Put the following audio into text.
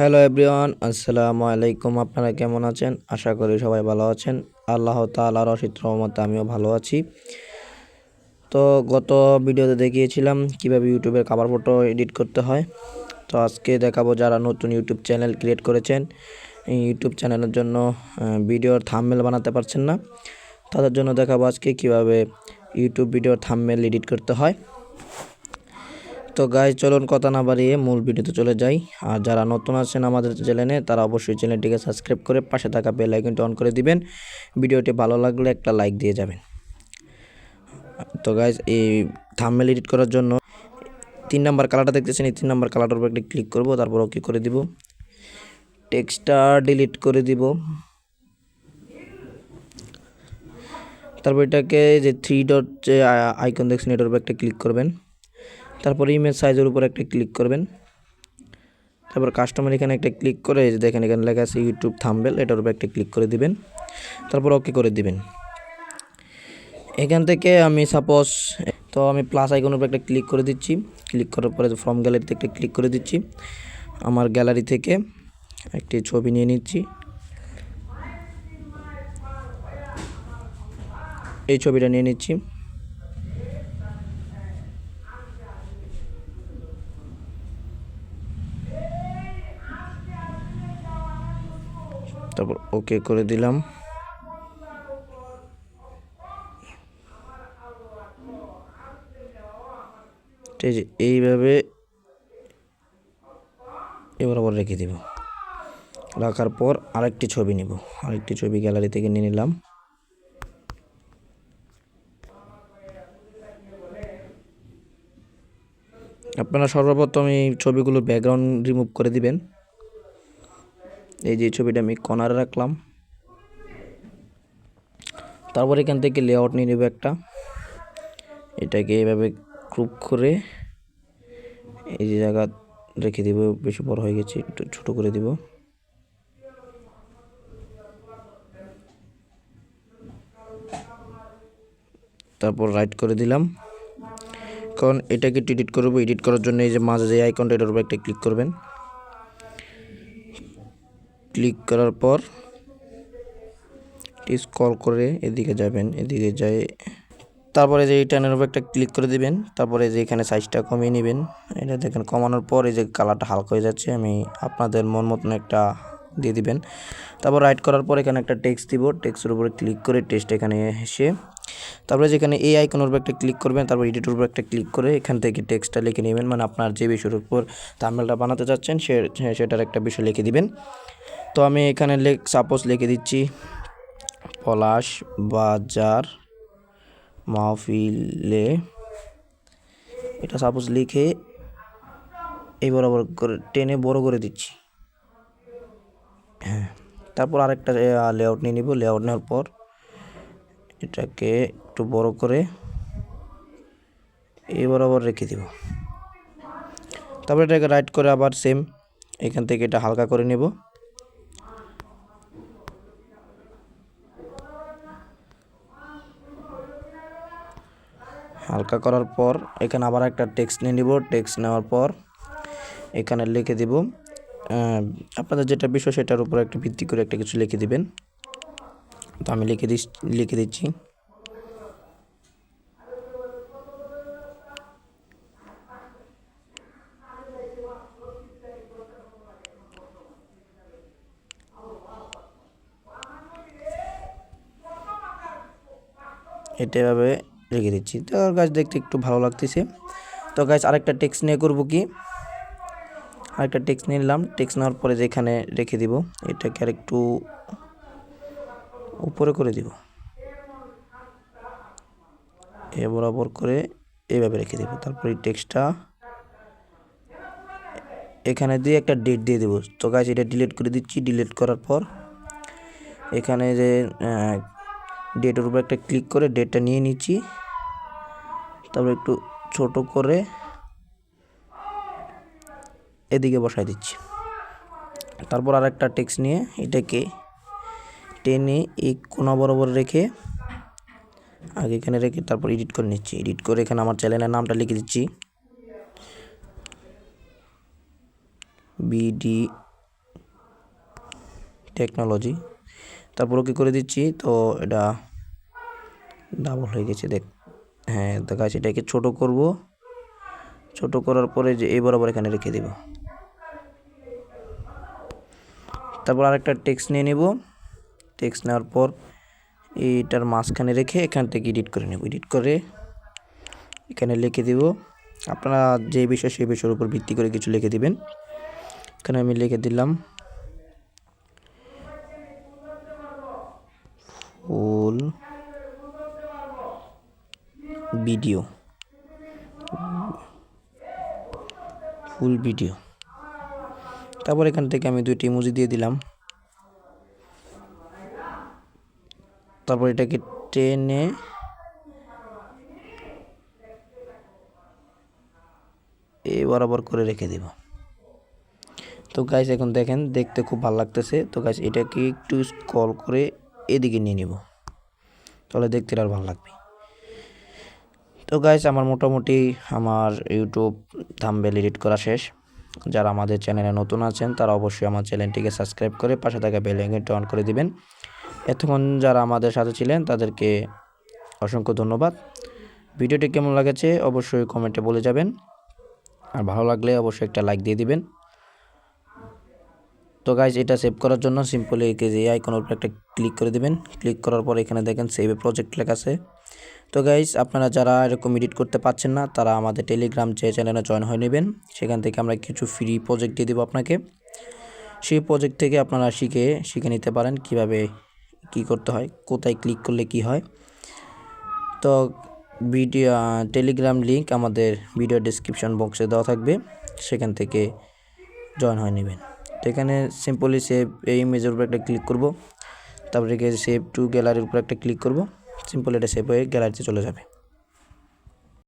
Hello everyone, আসসালামু আলাইকুম। আপনারা কেমন আছেন? আশা করি সবাই ভালো আছেন। আল্লাহ তাআলার অসিত রহমতে আমিও ভালো আছি। তো গত ভিডিওতে দেখিয়েছিলাম কীভাবে ইউটিউবের কাভার ফটো এডিট করতে হয়। তো আজকে দেখাবো যারা নতুন ইউটিউব চ্যানেল ক্রিয়েট করেছেন। ইউটিউব চ্যানেলের জন্য ভিডিওর থাম্বনেল বানাতে পারছেন না। তাদের জন্য দেখাবো আজকে কীভাবে ইউটিউব ভিডিওর থাম্বনেল এডিট করতে হয়। তো গাই চলুন কথা না বাড়িয়ে মূল ভিডিওতে চলে যাই। আর যারা নতুন আছেন আমাদের চ্যানেলে, তারা অবশ্যই চ্যানেলটিকে সাবস্ক্রাইব করে পাশে থাকা বেল আইকনটি অন করে দিবেন। ভিডিওটি ভালো লাগলে একটা লাইক দিয়ে যাবেন। তো গাইজ এই থাম্বনেল এডিট করার জন্য তিন নাম্বার কালারটা দেখতেছেন, এই তিন নাম্বার কালারটার উপর একটা ক্লিক করব, তারপর ওকে করে দিব। টেক্সটটা ডিলিট করে দিব। তারপর এটাকে যে থ্রি ডট যে আইকন দেখছেন, এটার উপর একটা ক্লিক করবেন। তারপর ইমেজ সাইজের উপর একটা ক্লিক করবেন। তারপর কাস্টমার এখানে একটা ক্লিক করে দেখেন এখানে লেখা আছে ইউটিউব থাম্বেল এটার উপর একটা ক্লিক করে দিবেন। তারপর ওকে করে দিবেন। এখান থেকে আমি সাপোজ তো আমি প্লাস আইকনের উপর একটা ক্লিক করে দিচ্ছি। ক্লিক করার পরে ফ্রম গ্যালারিতে একটা ক্লিক করে দিচ্ছি। আমার গ্যালারি থেকে একটি ছবি নিয়ে নিচ্ছি। এই ছবিটা নিয়ে নিচ্ছি তারপর ওকে করে দিলাম। ঠিক আছে এইভাবে এবার আবার রেখে দিব। রাখার পর আরেকটি ছবি নিব। আরেকটি ছবি গ্যালারি থেকে নিয়ে নিলাম। আপনারা সর্বপ্রথম এই ছবিগুলোর ব্যাকগ্রাউন্ড রিমুভ করে দিবেন। এই যে ছবিটা আমি কর্নারে রাখলাম। তারপর এখান থেকে লেআউট নিয়ে নেব একটা। এটাকে এভাবে গ্রুপ করে এই যে জায়গা রেখে দিব, বেশি বড় হয়ে গেছে, একটু ছোটো করে দিব। তারপর রাইট করে দিলাম। কারণ এটাকে এডিট করব এডিট করার জন্য এই যে মাঝে যে আইকনটা এটার উপর একটা ক্লিক করবেন। ক্লিক করার পর এটি স্কল করে এদিকে যাবেন, এদিকে যায় তারপরে যে এই টানের উপর একটা ক্লিক করে দিবেন, তারপরে যে এখানে সাইজটা কমিয়ে নেবেন। এটা দেখেন কমানোর পর এই যে কালারটা হালকা হয়ে যাচ্ছে, আমি আপনাদের মন মতন একটা দিয়ে দিবেন। তারপর রাইট করার পর এখানে একটা টেক্সট দিব টেক্সটের উপরে ক্লিক করে টেক্সট এখানে এসে তারপরে যেখানে এই আইকনের উপর একটা ক্লিক করবেন, তারপর এডিটের উপর একটা ক্লিক করে এখান থেকে টেক্সটটা লিখে নেবেন। মানে আপনার যে বিষয়ের উপর থাম্বেলটা বানাতে চাচ্ছেন সে, সেটার একটা বিষয় লিখে দিবেন। তো আমি এখানে লেখ সাপোজ লিখে দিচ্ছি, পলাশ বাজার মাহফিলে, এটা সাপোজ লিখে এই বরাবর করে, টেনে বড় করে দিচ্ছি। হ্যাঁ তারপর আরেকটা লেআউট নিয়ে নিব। লেআউট নেওয়ার পর এটাকে একটু বড় করে এই বরাবর রেখে দিব। তারপর এটাকে রাইট করে আবার সেম এখান থেকে এটা হালকা করে নেব। হালকা করার পর এখানে আবার একটা টেক্সট নিয়ে নিব। টেক্সট নেওয়ার পর এখানে লিখে দিব আপনাদের যেটা বিষয় সেটার উপর একটা ভিত্তি করে একটা কিছু লিখে দিবেন। তো আমি লিখে দিস, লিখে দিচ্ছি। এটা এভাবে রেখে দিচ্ছি। তো গাছ দেখতে একটু ভালো লাগতেছে। তো গাছ আরেকটা টেক্সট নিয়ে করব কি? আরেকটা টেক্সট নিলাম। টেক্স নেওয়ার পরে যেখানে রেখে দিব, এটাকে আর একটু উপরে করে দিব। এ বরাবর করে এইভাবে রেখে দেবো। তারপর এই টেক্সটটা এখানে দিয়ে একটা ডেট দিয়ে দেবো। তো গাছ এটা ডিলিট করে দিচ্ছি। ডিলিট করার পর এখানে যে ডেটের উপর একটা ক্লিক করে ডেটটা নিয়ে নিচ্ছি। তারপর একটু ছোট করে এদিকে বসাই দিচ্ছি। তারপর আর একটা টেক্সট নিয়ে এটাকে টেনে এই কোনা বরাবর রেখে আগে এখানে রেখে তারপর এডিট করে নিচ্ছি। এডিট করে এখানে আমার চ্যানেলের নামটা লিখে দিচ্ছি। বিডি টেকনোলজি তারপর ওকে করে দিচ্ছি? তো এটা ডাবল হয়ে গেছে, দেখ। হ্যাঁ তো গাছ এটাকে ছোটো করব। ছোট করার পরে যে এই বরাবর এখানে রেখে দেব। তারপর আরেকটা টেক্সট নিয়ে নেব। টেক্সট নেওয়ার পর এইটার মাঝখানে রেখে এখান থেকে এডিট করে নেব। এডিট করে এখানে লিখে দিব। আপনারা যে বিষয়, সেই বিষয়ের উপর ভিত্তি করে কিছু লিখে দিবেন। এখানে আমি লিখে দিলাম ফুল ভিডিও ফুল ভিডিও তারপর এখান থেকে আমি দুইটি ইমোজি দিয়ে দিলাম। তারপর এটাকে টেনে এই বরাবর করে রেখে দেব। তো গাইস এখন দেখেন, দেখতে খুব ভালো লাগতেছে। তো গাইস এটাকে একটু স্ক্রল করে এদিকে নিয়ে নিব। তাহলে দেখতে আর ভালো লাগবে। তো গাইস আমার মোটামুটি আমার ইউটিউব থাম্বেল এডিট করা শেষ। যারা আমাদের চ্যানেলে নতুন আছেন, তারা অবশ্যই আমার চ্যানেলটিকে সাবস্ক্রাইব করে পাশে থাকা বেল আইকনটি অন করে দিবেন। এতক্ষণ যারা আমাদের সাথে ছিলেন, তাদেরকে অসংখ্য ধন্যবাদ। ভিডিওটি কেমন লাগেছে, অবশ্যই কমেন্টে বলে যাবেন। আর ভালো লাগলে অবশ্যই একটা লাইক দিয়ে দিবেন। তো গাইজ এটা সেভ করার জন্য সিম্পলি যে আইকনের উপর একটা ক্লিক করে দিবেন। ক্লিক করার পর এখানে দেখেন সেভ প্রজেক্ট লেখা আছে। তো গাইজ আপনারা যারা এরকম এডিট করতে পারছেন না, তারা আমাদের টেলিগ্রাম যে চ্যানেলে জয়েন হয়ে নেবেন। সেখান থেকে আমরা কিছু ফ্রি প্রজেক্ট দিয়ে দেবো আপনাকে। সেই প্রজেক্ট থেকে আপনারা শিখে শিখে নিতে পারেন কীভাবে কি করতে হয়, কোথায় ক্লিক করলে কি হয়। তো ভিডিও টেলিগ্রাম লিংক আমাদের ভিডিও ডিসক্রিপশন বক্সে দেওয়া থাকবে। সেখান থেকে জয়েন হয়ে নেবেন। তো এখানে সিম্পলি সেভ এই ইমেজের উপর একটা ক্লিক করব। তারপরে গিয়ে সেভ টু গ্যালারির উপর একটা ক্লিক করব। সিম্পল এটা সেভ হয়ে গ্যালারিতে চলে যাবে।